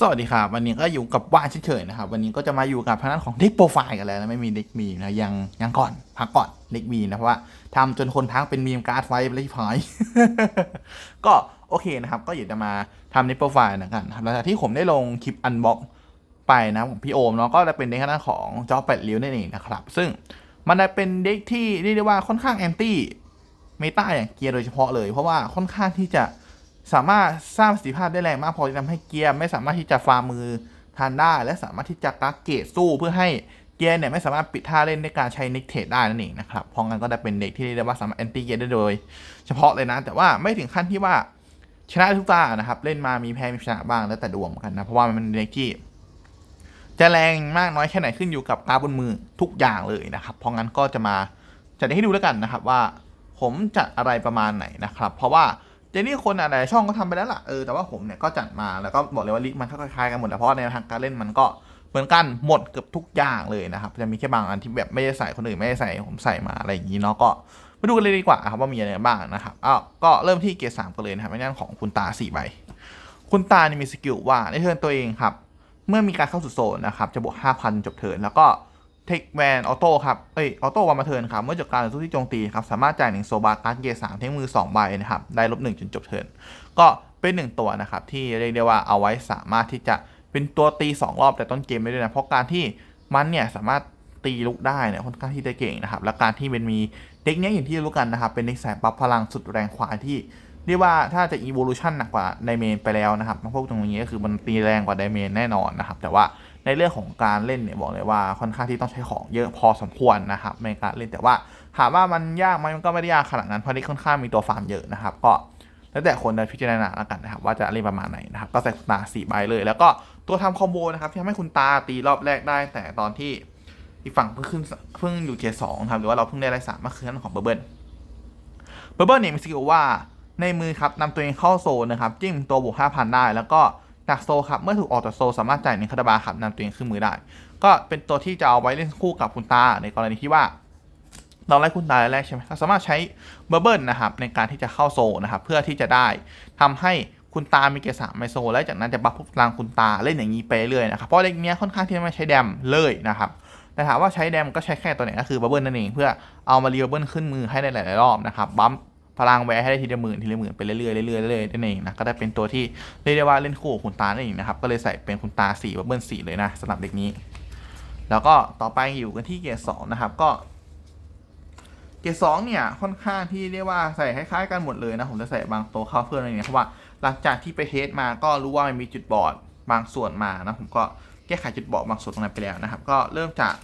สวัสดีครับวันนี้ก็อยู่กับว่านเฉยๆนะครับ วันนี้ก็จะมาอยู่กับทางด้านของเด็กโปรไฟล์กันแล้วนะไม่มีเด็กมีนะยังยังก่อนพักก่อนเด็กมีนะเพราะว่าทำจนคนทักเป็นมีมการ์ดไฟไปเลยพายก็โอเคนะครับ ก็อยากจะมาทำเด็กโปรไฟล์นะครับหลังจากที่ผมได้ลงคลิปอันบ็อกไปนะของพี่โอมเนาะก็จะเป็นเด็กทางด้นของจอแปดริ้วนั่นเองนะครับ ซึ่งมันได้เป็นเด็กที่เรียกได้ว่าค่อนข้างแอนตี้เมตาอย่างเกียร์โดยเฉพาะเลย เพราะว่าค่อนข้างที่จะ สามารถสร้างประสิทธิภาพได้แรงมากพอที่ทำให้เกียร์ไม่สามารถที่จะฟาร์มมือทานได้ และสามารถที่จะกักเกตสู้เพื่อให้เกียร์เนี่ยไม่สามารถปิดท่าเล่นในการใช้นิกเทดได้นั่นเองนะครับเพราะงั้นก็ได้เป็นเด็กที่เรียกว่าสามารถแอนตี้เกียร์ได้โดย เฉพาะเลยนะ แต่ว่าไม่ถึงขั้นที่ว่าชนะทุกตานะครับ เล่นมามีแพ้มีชนะบ้างแล้วแต่ดวงเหมือนกันนะเพราะว่ามันเป็นเด็กที่จะแรงมากน้อยแค่ไหนขึ้นอยู่กับการบนมือทุกอย่างเลยนะครับเพราะงั้นก็จะมาจัดให้ดูแล้วกันนะครับว่า ผมจัดอะไรประมาณไหนนะครับ เพราะว่า เจนี่คนอะไรช่องก็ทำไปแล้วล่ะเออแต่ว่าผมเนี่ยก็จัดมาแล้วก็บอกเลยว่าลิกมันก็คล้ายๆกันหมดแหละเพราะในทางการเล่นมันก็เหมือนกันหมดเกือบทุกอย่างเลยนะครับจะมีแค่บางอันที่แบบไม่ได้ใส่คนอื่นไม่ได้ใส่ผมใส่มาอะไรอย่างนี้เนาะก็มาดูกันเลยดีกว่าครับว่ามีอะไรบ้างนะครับอ้าวก็เริ่มที่เกียร์สามกันเลยนะครับในด้านของคุณตาสี่ใบคุณตานี่มีสกิลว่าในเทิร์นตัวเองครับเมื่อมีการเข้าสู่โซนนะครับจะบวก5,000 จบเทิร์นแล้วก็ เทคแวนออโต้ครับ เอ้ย ออโต้วันมาเทิร์นครับ เมื่อจบการต่อสู้ที่โจมตีครับ สามารถจ่ายหนึ่งโซบาการ์ดเกสามเทคมือ2ใบนะครับ ได้ลบ1จนจบเทิร์นก็เป็นหนึ่งตัวนะครับ ที่เรียกได้ว่าเอาไว้สามารถที่จะเป็นตัวตี2รอบแต่ต้นเกมไม่ด้วยนะ เพราะการที่มันเนี่ยสามารถตีลุกได้เนี่ยค่อนข้างที่จะเก่งนะครับ และการที่เป็นมีเด็กเนี้ยอย่างที่รู้กันนะครับ เป็นเด็กสายบัฟพลังสุดแรงขวาที่เรียกว่าถ้าจะ evolution หนักกว่าไดเมนไปแล้วนะครับพวกตรงนี้ก็คือมันตีแรงกว่าไดเมนแน่นอนนะครับ แต่ว่า ในเรื่องของการเล่นเนี่ยบอกเลยว่าค่อนข้างที่ต้องใช้ของเยอะพอสมควรนะครับในการเล่นแต่ว่าถามว่ามันยากไหมมันก็ไม่ได้ยากขนาดนั้นเพราะนี่ค่อนข้างมีตัวฟาร์มเยอะนะครับ ก็แล้วแต่คนจะพิจารณาแล้วกันนะครับว่าจะเล่นประมาณไหนนะครับก็ใส่คุณตาสี่ใบเลย แล้วก็ตัวทำคอมโบนะครับที่ทำให้คุณตาตีรอบแรกได้ แต่ตอนที่อีกฝั่งเพิ่งขึ้นเพิ่งอยู่เกียสองครับหรือว่าเราเพิ่งได้ไล่สามมาคือเรื่องของเบอร์เบิลเบอร์เบิลเนี่ยมีสกิลว่าในมือครับนำตัวเองเข้าโซนนะครับจิ้มตัวบวก5,000ได้ แล้วก็ จากโซครับเมื่อถูกออกจากโซสามารถจ่ายหนึ่งคาราบาครับนำตัวเองขึ้นมือได้ ก็เป็นตัวที่จะเอาไว้เล่นคู่กับคุณตาในกรณีที่ว่าเราไล่คุณตาแรกใช่ไหมเราสามารถใช้เบอร์เบิลนะครับในการที่จะเข้าโซนนะครับเพื่อที่จะได้ทำให้คุณตามีเกสามไมโซ และจากนั้นจะบัฟพลังคุณตาเล่นอย่างนี้ไปเรื่อยนะครับเพราะเด็กเนี้ยค่อนข้างที่จะไม่ใช้แดมเลยนะครับแต่ถามว่าใช้แดมก็ใช้แค่ตัวไหนก็คือบับเบิลนั่นเองเพื่อเอามารีบับเบิลขึ้นมือให้ได้หลายๆรอบนะครับบัม พลังแวร์ให้ได้ทีละหมื่นทีละหมื่นไปเรื่อยๆเรื่อยๆเรื่อยๆนั่นเองนะก็ได้เป็นตัวที่เรียกได้ว่าเล่นคู่กับคุณตานั่นเองนะครับก็เลยใส่เป็นคุณตา4บับเบิล4เลยนะสำหรับเด็กนี้ แล้วก็ต่อไปอยู่กันที่เกียร์สองนะครับก็เกียร์สองเนี่ยค่อนข้างที่เรียกว่าใส่คล้ายๆกันหมดเลยนะผมจะใส่บางตัวเข้าเพื่อนอะไรเนี่ยเพราะว่าหลังจากที่ไปเทสมาก็รู้ว่ามันมีจุดบอดบางส่วนมานะผมก็แก้ไขจุดบอดบางส่วนตรงนั้นไปแล้วนะครับ ก็เริ่มจาก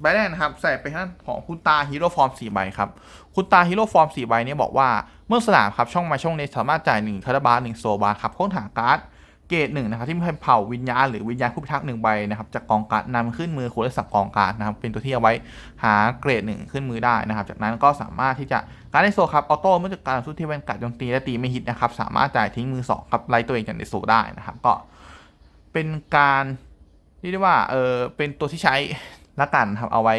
ใบแรกนะครับใส่ไปทางด้านของคุณตาฮีโร่ฟอร์ม4ใบครับ คุณตาฮีโร่ฟอร์ม4ใบนี่ยบอกว่าเมื่อสนามครับช่องมาช่องนี้สามารถจ่าย1คาราบาล1โซบาครับค้นหาการ์ดเกรดหนึ่งนะครับที่เป็นเผ่าวิญญาณหรือวิญญาณผู้พิทักษ์หนึ่งใบนะครับจากกองการ์ดนำขึ้นมือคุณและสับกองการ์ดนะครับเป็นตัวที่เอาไว้หาเกรดหนึ่งขึ้นมือได้นะครับ จากนั้นก็สามารถที่จะการได้โซครับออโต้เมื่อจากการสู้ที่เป็นกัดโจมตีและตีไม่ฮิตนะครับสามารถจ่ายทิ้งมือสองครับไล่ตัวเองจากในโซได้นะครับ ก็เป็นการเรียกได้ว่าเออเป็นตัวที่ใช้ ละกันครับเอาไว้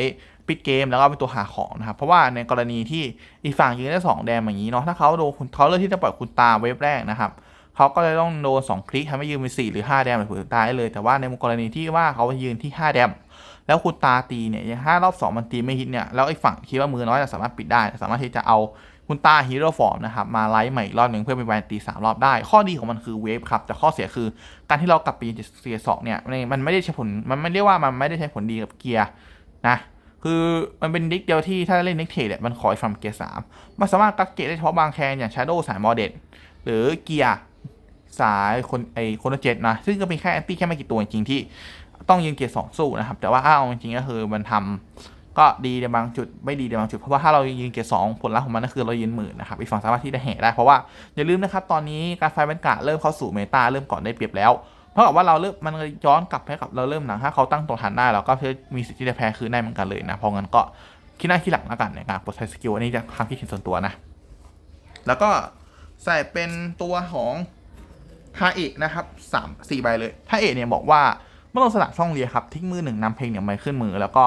ปิดเกมแล้วก็เป็นตัวหาของนะครับเพราะว่าในกรณีที่อีกฝั่งยืนได้สองแดงอย่างนี้เนาะถ้าเขาโดนเขาเลือกที่จะปล่อยคุณตาเวฟแรกนะครับเขาก็จะต้องโดนสองคลิกทำให้ยืนเป็นสี่หรือห้าแดมหรือคุณตาได้เลย แต่ว่าในกรณีที่ว่าเขายืนที่ห้าแดมแล้วคุณตาตีเนี่ยยังห้ารอบสองมันตีไม่ฮิตเนี่ยแล้วไอ้ฝั่งคิดว่ามือน้อยจะสามารถปิดได้ สามารถที่จะเอา คุณตาฮีโร่ฟอร์มนะครับมาไลท์ใหม่อีกรอบหนึ่งเพื่อเป็นแวนตีสามรอบได้ ข้อดีของมันคือเวฟครับ แต่ข้อเสียคือการที่เรากลับไปยืนเสียสองเนี่ยมันไม่ได้ใช้ผลมันไม่เรียกว่ามันไม่ได้ใช้ผลดีกับเกียร์นะคือมันเป็นดิกเดียวที่ถ้าเล่นนิกเทดเนี่ยมันขอฟรัมเกียร์สามมันสามารถกักเกตได้เฉพาะบางแคนอย่างชาร์โดสายมอเดตหรือเกียร์สายคนไอคนละเจ็ดนะซึ่งก็เป็นแค่แอนตี้แค่ไม่กี่ตัวจริงที่ต้องยืนเกียร์สองสู้นะครับแต่ว่าอ้าวจริงๆก็คือมันทำ ก็ดีในบางจุดไม่ดีในบางจุด เพราะว่าถ้าเรายืนเกียร์สองผลลัพธ์ของมันก็คือเรายืนหมื่นนะครับอีกฝั่งสามารถที่จะแห่ได้เพราะว่าอย่าลืมนะครับตอนนี้การไฟแบนกาเริ่มเข้าสู่เมตาเริ่มก่อนได้เปรียบแล้วเพราะกับว่าเราเริ่มมันย้อนกลับให้กับเราเริ่มหลังถ้าเขาตั้งตัวทันได้เราก็มีสิทธิ์ที่จะแพ้คืนได้เหมือนกันเลยนะเพราะงั้นก็คิดหน้าคิดหลังแล้วกันในการปลดใช้สกิลอันนี้จะความคิดเห็นส่วนตัวนะ แล้วก็ใส่เป็นตัวของฮาเอะนะครับสามสี่ใบเลยฮาเอะเนี่ยบอกว่าเมื่อลงสลับช่องเรียครับทิ้งมือหนึ่งนำเพลงเนี่ยมาขึ้นมือแล้วก็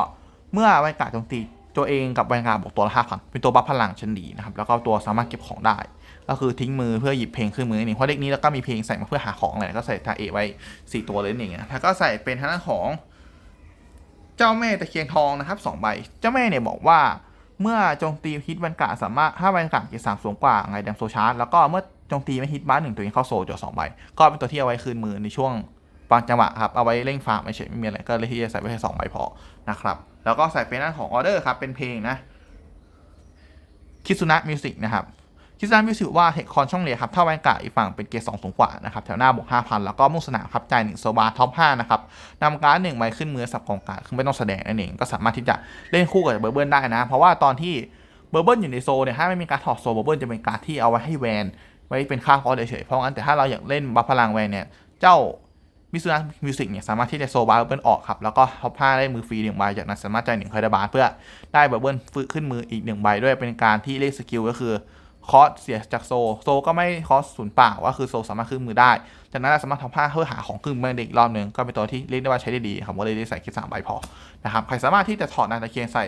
เมื่อแวนการ์ดโจมตีตัวเองกับแวนการ์ดบอกตัวละห้าพันเป็นตัวบัฟพลังชั้นดีนะครับแล้วก็ตัวสามารถเก็บของได้ ก็คือทิ้งมือเพื่อหยิบเพลงขึ้นมือนี่เพราะเด็กนี้แล้วก็มีเพลงใส่มาเพื่อหาของอะไรก็ใส่ทาเอไว้สี่ตัวเลยนี่นะแล้วก็ใส่เป็นทางด้านของเจ้าแม่ตะเคียนทองนะครับสองใบ เจ้าแม่เนี่ยบอกว่า เมื่อโจมตีฮิตวันกาสามารถถ้าวันกาเกียรสามสูงกว่าไงแดมโซชาร์จแล้วก็เมื่อโจมตีไม่ฮิตบ้านหนึ่งตัวเองเข้าโซจอสองใบ ก็เป็นตัวที่เอาไว้คืนมือในช่วงบางจังหวะครับ เอาไว้เร่งฟาร์มไม่เฉยไม่มีอะไร ก็เลยที่จะใส่ไว้แค่สองใบพอนะครับ แล้วก็ใส่เป็นหน้านของออเดอร์ครับ เป็นเพลงนะคิสุนะมิวสิกนะครับคิสุนะมิวสิกว่าเทคคอนช่องเรียครับ ถ้าแวนกาอีกฝั่งเป็นเกียร์สองสูงกว่านะครับ แถวหน้าบวกห้าพันแล้วก็มุ่งสนามครับ จ่ายหนึ่งโซบาท็อปห้านะครับนำการ์ดหนึ่งใบขึ้นมือสับกองการ์ดคือไม่ต้องแสดงนั่นเองก็สามารถที่จะเล่นคู่กับเบอร์เบิร์นได้นะ เพราะว่าตอนที่เบอร์เบิร์นอยู่ในโซเนี่ยถ้าไม่มีการถอดโซเบอร์เบิร์นจะเป็นการ์ดที่เอาไว้ให้แวนไว้เป็นค่าคอร์เฉยๆเพราะงั้นแต่ถ้าเราอยากเล่นบัฟพลังแวนเนี่ยเจ้า มิซูนะมิวสิกเนี่ยสามารถที่จะโซบาร์เบิลออกครับแล้วก็ท็อปห้าได้มือฟรีหนึ่งใบจากนั้นสามารถจ่ายหนึ่งคาร์ดบาร์เพื่อได้เบอร์เบิลฟื้นขึ้นมืออีกหนึ่งใบด้วยเป็นการที่เรียกสกิลก็คือคอสเสียจากโซโซก็ไม่คอสศูนย์เปล่าว่าคือโซสามารถขึ้นมือได้ จากนั้นเราสามารถทำผ้าเพื่อหาของขึ้นมือได้อีกรอบหนึ่งก็เป็นตัวที่เรียกได้ว่าใช้ได้ดีครับก็เลยได้ใส่แค่สามใบพอนะครับใครสามารถที่จะถอดนาตะเคียนใส่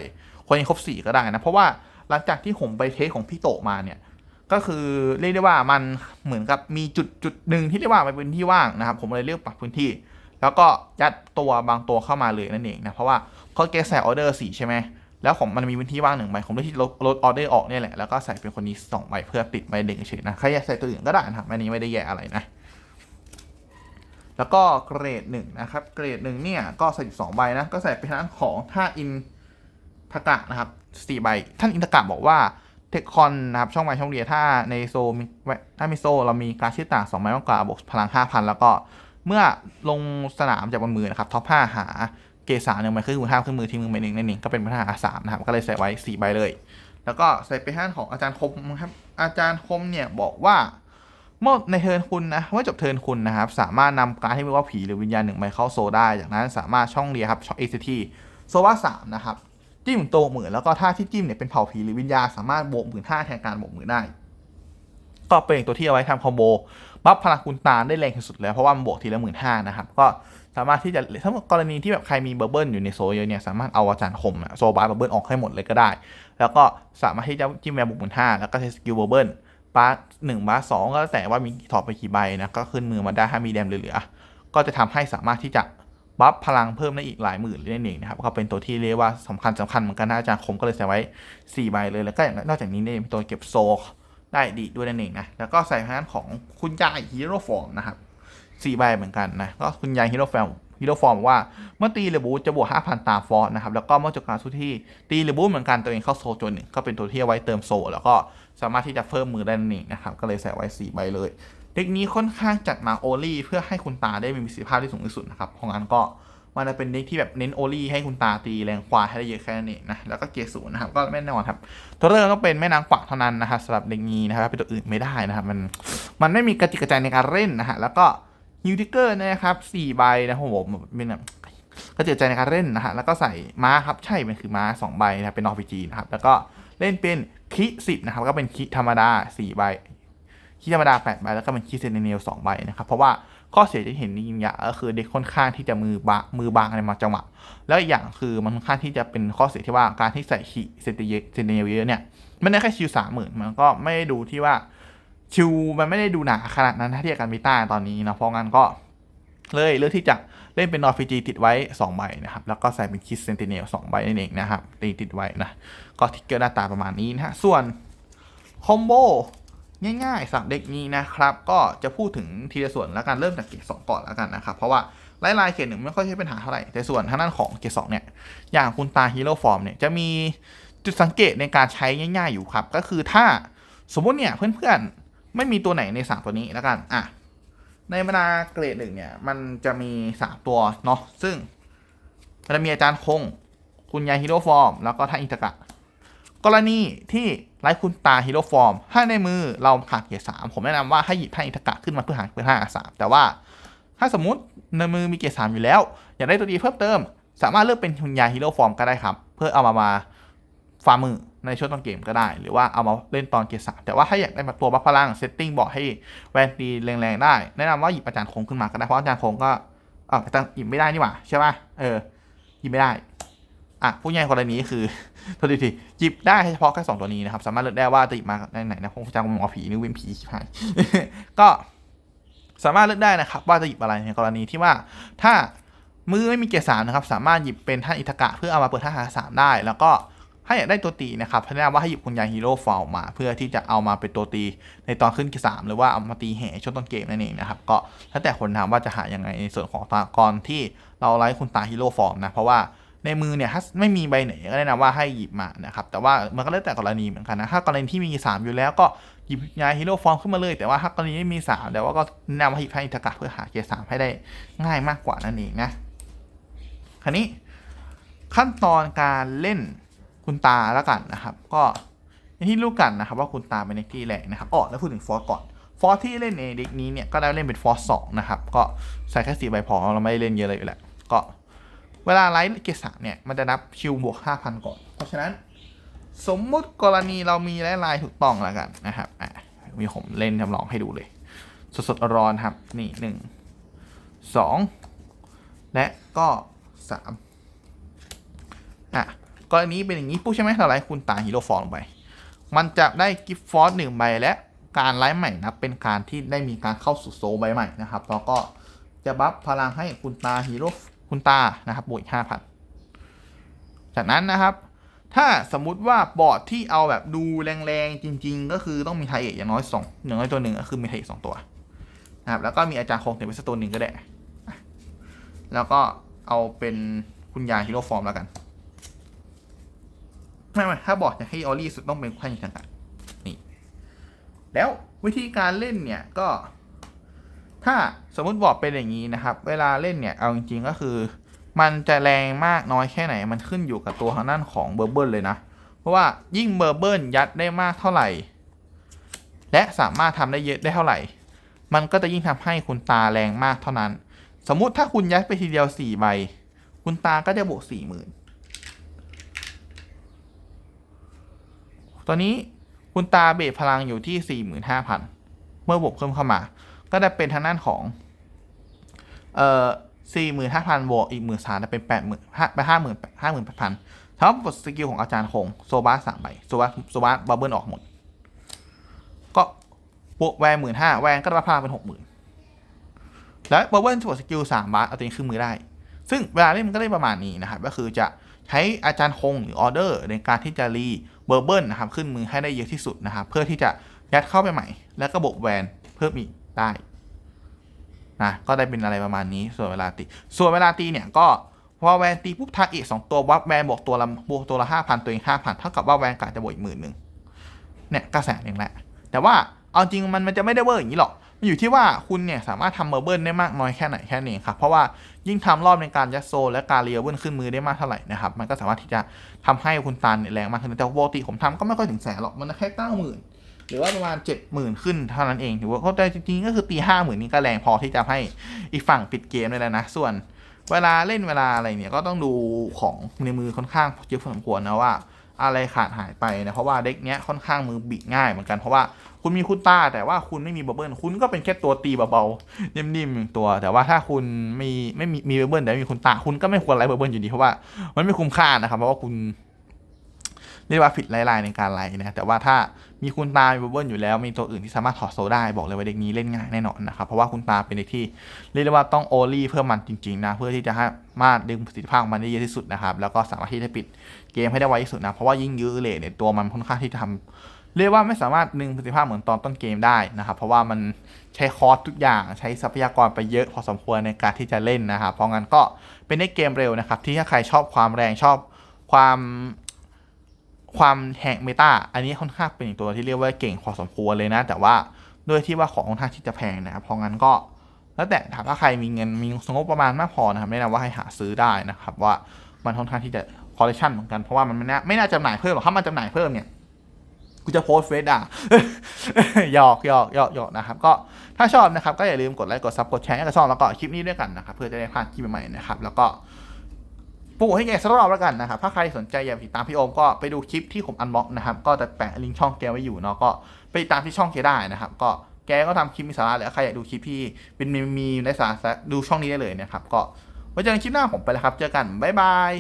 คนยังครบสี่ก็ได้นะเพราะว่าหลังจากที่ผมไปเทสของพี่โตมาเนี่ย ก็คือเรียกได้ว่ามันเหมือนกับมีจุดจุดหนึ่งที่เรียกว่ามันเป็นที่ว่างนะครับ ผมเลยเลือกปรับพื้นที่ แล้วก็ยัดตัวบางตัวเข้ามาเลยนั่นเองนะเพราะว่าเขาแกใส่ออเดอร์สี่ใช่ไหมแล้วผมมันมีพื้นที่ว่างหนึ่งใบผมเลือกที่ลดลดออเดอร์ออกเนี่ยแหละแล้วก็ใส่เป็นคนนี้สองใบเพื่อติดใบเด็กเฉยนะใครอยากใส่ตัวอื่นก็ได้นะครับอันนี้ไม่ได้แย่อะไรนะแล้วก็เกรดหนึ่งนะครับ เกรดหนึ่งเนี่ยก็ใส่อยู่สองใบนะ ก็ใส่เป็นทางของท่าอินทกะนะครับสี่ใบ ท่านอินทกะบอกว่า เทคคอนนะครับช่องใบช่องเรียถ้าในโซมีถ้ามีโซเรามีการชื่อต่างสองใบมากกว่าบวกพลังห้าพันแล้วก็เมื่อลงสนามจากบนมือนะครับท็อปห้าหาเกสาหนึ่งใบขึ้นมือห้าขึ้นมือทีมือใบหนึ่งในั่นเองก็เป็นปัญหาสามนะครับก็เลยใส่ไว้สี่ใบเลย แล้วก็ใส่ไปห้านของอาจารย์คมครับอาจารย์คมเนี่ยบอกว่าเมื่อในเทิร์นคุณนะเมื่อจบเทิร์นคุณนะครับ สามารถนำการที่มียกว่าผีหรือวิญญาณหนึ่งใบเข้าโซได้จากนั้นสามารถช่องเรียครับช่องเอซโซว่าสามนะครับ จิ้มโตวหมื่นแล้วก็ท่าที่จิ้มเนี่ยเป็นเผ่าผีหรือวิญญาสามารถบวกหมื่นห้าแทนการบวกหมื่นได้ ก็เป็นตัวที่เอาไว้ทำคอมโบบัฟพลังคุณตาได้แรงที่สุดแล้วเพราะว่ามันบวกทีละหมื่นห้านะครับก็สามารถที่จะถ้ากรณีที่แบบใครมีเบอร์เบิลอยู่ในโซเยอะเนี่ยสามารถเอาอาจารย์คมโซบาร์เบอร์เบิลออกให้หมดเลยก็ได้ แล้วก็สามารถที่จะจิ้มแวร์บวกหมื่นห้าแล้วก็ใช้สกิลเบอร์เบิลบาร์หนึ่งบาร์สองก็แล้วแต่ว่ามีถอดไปกี่ใบนะก็ขึ้นมือมาได้ถ้ามีแดมเหลือก็จะทำให้สามารถที่จะ บัฟพลังเพิ่มได้อีกหลายหมื่นนั่นเองนะครับก็เป็นตัวที่เรียกว่าสำคัญสำคัญเหมือนกันนะอาจารย์คมก็เลยใส่ไว้4ใบเลยแล้วก็อย่างนอกจากนี้เนี่ยมีตัวเก็บโซได้ดีด้วยนั่นเองนะแล้วก็ใส่ทางด้านของคุณยายฮีโร่ฟอร์มนะครับ4ใบเหมือนกันนะก็คุณยายฮีโร่ฟอร์มฮีโร่ฟอร์มว่าเมื่อตีหรือบูจะบวก5,000 ตามฟอร์สนะครับแล้วก็เมื่อจบการสู้ที่ตีหรือบูเหมือนกันตัวเองเข้าโซจนหนึ่งก็เป็นตัวที่เอาไว้เติมโซ แล้วก็สามารถที่จะเพิ่มมือได้นั่นเองนะครับก็เลยใส่ไว้4ใบเลย เด็กนี้ค่อนข้างจัดมาโอลี่เพื่อให้คุณตาได้มีประสิทธิภาพที่สูงที่สุดนะครับเพราะงั้นก็มันจะเป็นเด็กที่แบบเน้นโอลี่ให้คุณตาตีแรงควาให้ได้เยอะแค่นั้นเองนะแล้วก็เกียร์ศูนย์นะครับก็แน่นอนครับ ตัวเริ่มต้องเป็นแม่นางกวักเท่านั้นนะครับสำหรับเด็กนี้นะครับเป็นตัวอื่นไม่ได้นะครับมันมันไม่มีกระจิกกระจายในการเล่นนะฮะแล้วก็ฮิวทิเกอร์นะครับสี่ใบนะครับผมเป็นแบบกระจิกกระจายในการเล่นนะฮะแล้วก็ใส่ม้าครับใช่เป็นคือม้าสองใบนะครับเป็นนอร์พีจีนะครับแล้วก็เล่นเป็นคิสิบนะครับก็เป็นคิธรรมดาสี่ใบ คีย์ธรรมดา8ใบแล้วก็เป็นคีย์เซนเนียล2ใบนะครับ เพราะว่าข้อเสียที่เห็นนี่ยิงก็คือเด็กค่อนข้างที่จะมือบางมือบางในบางจังหวะ แล้วอีกอย่างคือมันค่อนข้างที่จะเป็นข้อเสียที่ว่าการที่ใส่คีย์เซนเนียลเยอะเนี่ยมันได้แค่ชิวสามหมื่นมันก็ไม่ได้ดูที่ว่าชิวมันไม่ได้ดูหนาขนาดนั้นถ้าเทียบกันมิต้าตอนนี้นะเพราะงั้นก็เลยเลือกที่จะเล่นเป็นนอร์ฟิจีติดไว้ 2 ใบนะครับ แล้วก็ใส่เป็นคิสเซนติเนล2ใบนั่นเองนะครับตีติดไว้นะ ก็ทิกเกอร์หน้าตาประมาณนี้นะฮะ ส่วนคอมโบ ง่ายๆสับเด็กนี้นะครับก็จะพูดถึงทีละส่วนแล้วกันเริ่มจากเกรดสองก่อนแล้วกันนะครับ เพราะว่าไล่ลายเกรดหนึ่งไม่ค่อยใช่ปัญหาเท่าไหร่แต่ส่วนทางด้านของเกรดสองเนี่ยอย่างคุณตาฮีโร่ฟอร์มเนี่ยจะมีจุดสังเกตในการใช้ง่าย ๆอยู่ครับ ก็คือถ้าสมมติเนี่ยเพื่อนๆไม่มีตัวไหนในสามตัวนี้แล้วกันอะในบรรดาเกรดหนึ่งเนี่ยมันจะมีสามตัวเนาะซึ่งมันจะมีอาจารย์คง คุณยายฮีโร่ฟอร์ม แล้วก็ท่านอิตากะ กรณีที่ไล่คุณตาฮีโร่ฟอร์มถ้าในมือเราขาดเกียร์สามผมแนะนำว่าให้หยิบท่าอิตากะขึ้นมาเพื่อหาเกียร์ห้าสามแต่ว่าถ้าสมมติในมือมีเกียร์สามอยู่แล้ว อยากได้ตัวดีเพิ่มเติม สามารถเลือกเป็นคุณยาฮีโร่ฟอร์มก็ได้ครับ เพื่อเอามามาฟาร์มมือในช่วงต้นเกมก็ได้ หรือว่าเอามาเล่นตอนเกียร์สามแต่ว่าถ้าอยากได้มาตัวบัฟพลังเซตติ้งบอกให้แวนตีแรงๆได้ แนะนำว่าหยิบอาจารย์คงขึ้นมาก็ได้เพราะอาจารย์คงก็เอออาจารย์หยิบไม่ได้นี่หว่าใช่ป่ะเออหยิบไม่ได้ อะผู้ใหญ่กรณีคือโทษทีหยิบได้เฉพาะแค่สองตัวนี้นะครับ สามารถเลือกได้ว่าจะหยิบมาในไหนนะคงจะหมอผีหรือเวนผีชิบหายก็สามารถเลือกได้นะครับ ว่าจะหยิบอะไรในกรณีที่ว่าถ้ามือไม่มีเกียร์สามนะครับ สามารถหยิบเป็นท่านอิทกะ เพื่อเอามาเปิดท่าหาสามได้ แล้วก็ถ้าอยากได้ตัวตีนะครับแนะนำว่าให้หยิบคุณยายฮีโร่ฟอลมา เพื่อที่จะเอามาเป็นตัวตีในตอนขึ้นเกียร์สามหรือว่าเอามาตีแห่ช่วงต้นเกมนั่นเองนะครับ ก็แล้วแต่คนทำว่าจะหายังไงในส่วนของตากรที่เราไลฟ์คุณตาฮีโร่ฟอร์มนะเพราะว่า ในมือเนี่ยถ้าไม่มีใบไหนก็แนะนำว่าให้หยิบมานะครับแต่ว่ามันก็แล้วแต่กรณีเหมือนกันนะถ้ากรณีที่มี 3 อยู่แล้วก็หยิบยาฮีโร่ฟอร์มขึ้นมาเลย แต่ว่าถ้ากรณีไม่มี 3 แต่ว่าก็แนะนำให้หยิบให้อิทากะเพื่อหาเกียร์สามให้ได้ง่ายมากกว่านั่นเองนะคราวนี้ขั้นตอนการเล่นคุณตาแล้วกันนะครับ ก็อย่างที่รู้กันนะครับว่าคุณตาเป็นเด็กที่แรงนะครับอ๋อแล้วพูดถึงฟอร์ก่อนฟอร์ที่เล่นในเด็กนี้เนี่ยก็ได้เล่นเป็นฟอร์สสองนะครับก็ใส่แค่สี่ใบพอเราไม่ได้เล่นเยอะเลยอยู่แล้วก็ เวลาไลฟ์เกรดสามเนี่ย มันจะนับคิวบวกห้าพันก่อน เพราะฉะนั้น สมมุติกรณีเรามีไลฟ์ไลน์ถูกต้องแล้วกันนะครับอะมีผมเล่นจำลองให้ดูเลย สดๆร้อนครับ นี่หนึ่งสองและก็สามอะกรณีเป็นอย่างนี้ปุ๊บใช่ไหมเราไลฟ์คุณตาฮีโร่ฟอร์ลงไป มันจะได้กิฟต์ฟอร์สหนึ่งใบและการไลฟ์ใหม่นับเป็นการที่ได้มีการเข้าสู่โซใบใหม่นะครับ แล้วก็จะบัฟพลังให้คุณตาฮีโร่ คุณตานะครับบวกห้าพันจากนั้นนะครับ ถ้าสมมุติว่าบอร์ดที่เอาแบบดูแรงๆจริง ๆ ก็คือต้องมีไทเอกอย่างน้อยสองอย่างน้อยตัวหนึ่งก็คือมีไทเอกสองตัวนะครับแล้วก็มีอาจารย์คงเต็มไปสักตัวหนึ่งก็ได้ แล้วก็เอาเป็นคุณยายฮีโร่ฟอร์มแล้วกันไม่ไม่ถ้าบอร์ดจะให้ออลลี่สุดต้องเป็นขั้นยังไงนี่แล้ววิธีการเล่นเนี่ยก็ ถ้าสมมุติบอร์ดเป็นอย่างนี้นะครับ เวลาเล่นเนี่ย เอาจริงๆก็คือ มันจะแรงมากน้อยแค่ไหน มันขึ้นอยู่กับตัวทางด้านของเบอร์เบิลเลยนะ เพราะว่ายิ่งเบอร์เบิลยัดได้มากเท่าไหร่ และสามารถทำได้เยอะได้เท่าไหร่ มันก็จะยิ่งทำให้คุณตาแรงมากเท่านั้น สมมุติถ้าคุณยัดไปทีเดียวสี่ใบ คุณตาก็จะบวกสี่หมื่นตอนนี้คุณตาเบสพลังอยู่ที่สี่หมื่นห้าพันเมื่อบวกเพิ่มเข้ามา ก็จะเป็นทางด้านของเอ่อสี่หมื่นห้าพันบวอีกหมื่นสามจะเป็นแปดหมื่นห้าไปห้าหมื่นห้าหมื่นแปดพันถ้าบทสกิลของอาจารย์คงโซบาสามใบโซบาโซบาบับเบิลออกหมด ก็บวกแวนหมื่นห้าแวนก็ได้พลังเป็นหกหมื่นแล้วบับเบิลบทสกิลสามบาทเอาตัวนี้ขึ้นมือได้ ซึ่งเวลาเล่นมันก็ได้ประมาณนี้นะครับ ก็คือจะใช้อาจารย์คงหรือออเดอร์ในการที่จะรีเบอร์เบิลนะครับขึ้นมือให้ได้เยอะที่สุดนะครับ เพื่อที่จะยัดเข้าไปใหม่ แล้วก็บวกแวนเพิ่มอีก ได้นะก็ได้เป็นอะไรประมาณนี้ส่วนเวลาตี ส่วนเวลาตีเนี่ยก็พอแวนตีปุ๊บทาเอกสองตัววับแวนบวกตัวละบวกตัวละห้าพันตัวเองห้าพันเท่ากับว่าแวนกาจะบวกอีกหมื่นหนึ่งเนี่ยก็แสนเองแหละ แต่ว่าเอาจริงมันมันจะไม่ได้เวอร์อย่างนี้หรอก มันอยู่ที่ว่าคุณเนี่ยสามารถทำเมอร์เบิลได้มากน้อยแค่ไหนแค่นี้ครับ เพราะว่ายิ่งทำรอบในการยัดโซ และการเรียเบิลขึ้นมือได้มากเท่าไหร่นะครับ มันก็สามารถที่จะทำให้คุณตาเนี่ยแรงมากขึ้น แต่ปกติผมทำก็ไม่ค่อยถึงแสนหรอก มันแค่เก้าหมื่น หรือว่าประมาณเจ็ดหมื่นขึ้นเท่านั้นเองถือว่าเข้าใจจริงๆก็คือตีห้าหมื่นนี่ก็แรงพอที่จะให้อีกฝั่งปิดเกมได้แล้วนะ ส่วนเวลาเล่นเวลาอะไรเนี่ยก็ต้องดูของในมือค่อนข้างเยอะพอสมควรนะว่าอะไรขาดหายไปนะเพราะว่าเด็กเนี้ยค่อนข้างมือบิดง่ายเหมือนกันเพราะว่าคุณมีคุณต้าแต่ว่าคุณไม่มีบับเบิลคุณก็เป็นแค่ตัวตีเบาๆนิ่มๆตัว แต่ว่าถ้าคุณมีไม่มีมีบับเบิลแต่มีคุณตาคุณก็ไม่ควรไล่บับเบิลอยู่ดีเพราะว่ามันไม่คุ้มค่านะครับเพราะว่าคุณ เรียกว่าผิดไลายในการไล่นะแต่ว่าถ้ามีคุณตามีบับเบิลอยู่แล้ว มีตัวอื่นที่สามารถถอดโซได้บอกเลยว่าเด็กนี้เล่นง่ายแน่นอนนะครับเพราะว่าคุณตาเป็นเด็กที่เรียกได้ว่าต้องโอลี่เพิ่มมันจริงๆนะเพื่อที่จะให้มาดึงประสิทธิภาพมันได้เยอะที่สุดนะครับแล้วก็สามารถที่จะปิดเกมให้ได้ไวที่สุดนะเพราะว่ายิ่งยื้อเลทเนี่ยตัวมันค่อนข้างที่จะทำเรียกว่าไม่สามารถดึงประสิทธิภาพเหมือนตอนต้นเกมได้นะครับเพราะว่ามันใช้คอร์สทุกอย่างใช้ทรัพยากรไปเยอะพอสมควรในการที่จะเล่นนะครับเพราะงั้นก็เป็นในเกมเร็วนะครับที่ถ้าใครชอบความแรงชอบความ ความแหกเมตาอันนี้ค่อนข้างเป็นอีกตัวที่เรียกว่าเก่งพอสมควรเลยนะ แต่ว่าด้วยที่ว่าของค่อนข้างที่จะแพงนะครับเพราะงั้นก็แล้วแต่ถามว่าใครมีเงินมีงบประมาณมากพอนะครับแนะนำว่าให้หาซื้อได้นะครับ ว่ามันค่อนข้างที่จะคอลเลคชันเหมือนกันเพราะว่ามันไม่น่าไม่น่าจำหน่ายเพิ่มหรอกถ้ามันจำหน่ายเพิ่มเนี่ยกูจะโพสเฟซอะหยอกหยอกหยอกหยอกนะครับ ก็ถ้าชอบนะครับ ก็อย่าลืมกดไลค์กดซับกดแชร์ให้กับช่องแล้วก็คลิปนี้ด้วยกันนะครับ เพื่อจะได้พลาดคลิปใหม่ๆนะครับ แล้วก็ ปูให้แกสักรอบแล้วกันนะครับ ถ้าใครสนใจอยากติดตามพี่โอมก็ไปดูคลิปที่ผมอันบ็อกนะครับ ก็จะแปะลิงก์ช่องแกไว้อยู่เนาะ ก็ไปตามที่ช่องแกได้นะครับ ก็แกก็ทำคลิปมีสาระเลยใครอยากดูคลิปที่เป็นมีมีในสาระดูช่องนี้ได้เลยนะครับ ก็ไว้เจอกันคลิปหน้าผมไปแล้วครับ เจอกัน บ๊ายบาย